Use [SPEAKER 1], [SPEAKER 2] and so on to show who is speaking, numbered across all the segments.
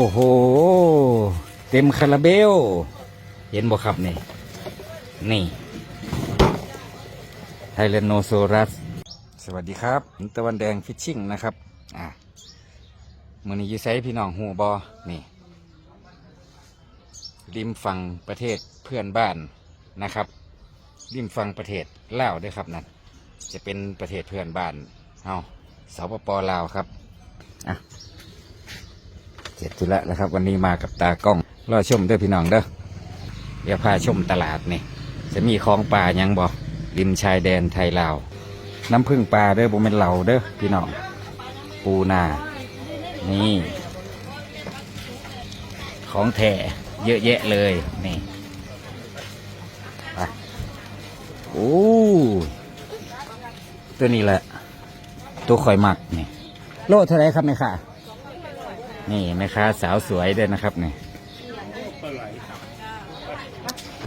[SPEAKER 1] อ้โห เต็มคาราเบล เห็นบ่ครับนี่ นี่ไทเลโนโซรัส สวัสดีครับผมตะวันแดงฟิชชิ่งนะครับ อ่ามือนี้ยูไซพี่น้องหูบอนี่ ริมฝั่งประเทศเพื่อนบ้านนะครับ ริมฝั่งประเทศลาวด้วยครับนั่น จะเป็นประเทศเพื่อนบ้าน เอาสปปลาวครับ อะ เสร็จธุระแล้วครับ วันนี้มากับตากล้องรอชมเด้อพี่น้องเด้อเดี๋ยวพาชมตลาดนี่จะมีของป่ายังบอกริมชายแดนไทยลาวน้ำพึ่งปลาเด้อบ่เป็นเหล่าเด้อพี่น้องปูนานี่ ของแท้เยอะแยะเลยนี่โอ้ตัวนี้แหละ ตัวข่อยหมักนี่ โลเท่าไรครับแม่ค่ะ นี่แม่ค้าสาวสวยด้วยนะครับนี่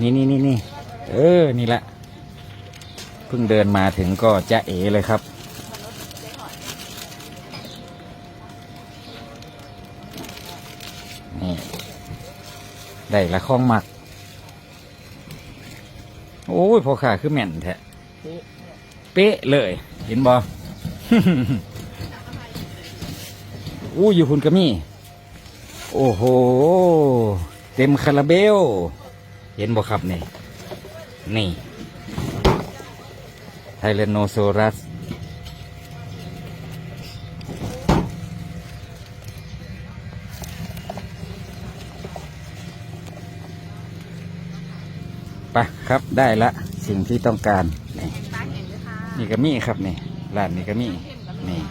[SPEAKER 1] นี่นี่นี่นี่เออ นี่แหละเพิ่งเดินมาถึงก็จะเอเลยครับ นี่ ได้ละข้องหมัก โอ้ยพอขาคือแม่นแท้เป๊ะเลย เห็นบออู้อยู่คุณกะมี่ โอ้โห เต็มคาราเบล เห็นบ่ครับนี่ นี่ไทเลโนโซรัส ไปครับได้ละสิ่งที่ต้องการ นี่นี่ก็มีครับนี่ร้านนี่ก็มีนี่